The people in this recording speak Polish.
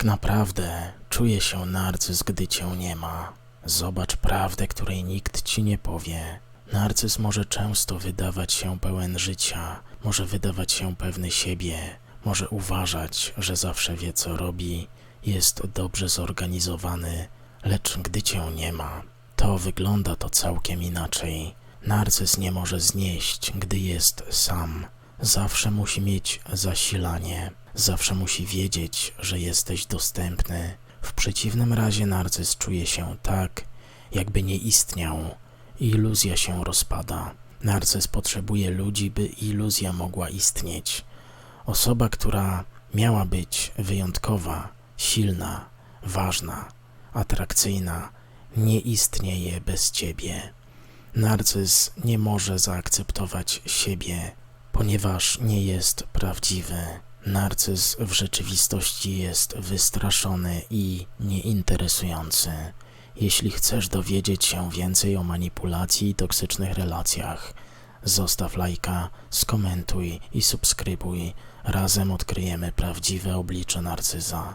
tak naprawdę czuje się narcyz, gdy cię nie ma. Zobacz prawdę, której nikt ci nie powie. Narcyz może często wydawać się pełen życia, może wydawać się pewny siebie, może uważać, że zawsze wie co robi, jest dobrze zorganizowany, lecz gdy cię nie ma, to wygląda to całkiem inaczej. Narcyz nie może znieść, gdy jest sam. Zawsze musi mieć zasilanie, zawsze musi wiedzieć, że jesteś dostępny. W przeciwnym razie narcyz czuje się tak, jakby nie istniał. Iluzja się rozpada. Narcyz potrzebuje ludzi, by iluzja mogła istnieć. Osoba, która miała być wyjątkowa, silna, ważna, atrakcyjna, nie istnieje bez ciebie. Narcyz nie może zaakceptować siebie, ponieważ nie jest prawdziwy. Narcyz w rzeczywistości jest wystraszony i nieinteresujący. Jeśli chcesz dowiedzieć się więcej o manipulacji i toksycznych relacjach, zostaw lajka, skomentuj i subskrybuj. Razem odkryjemy prawdziwe oblicze narcyza.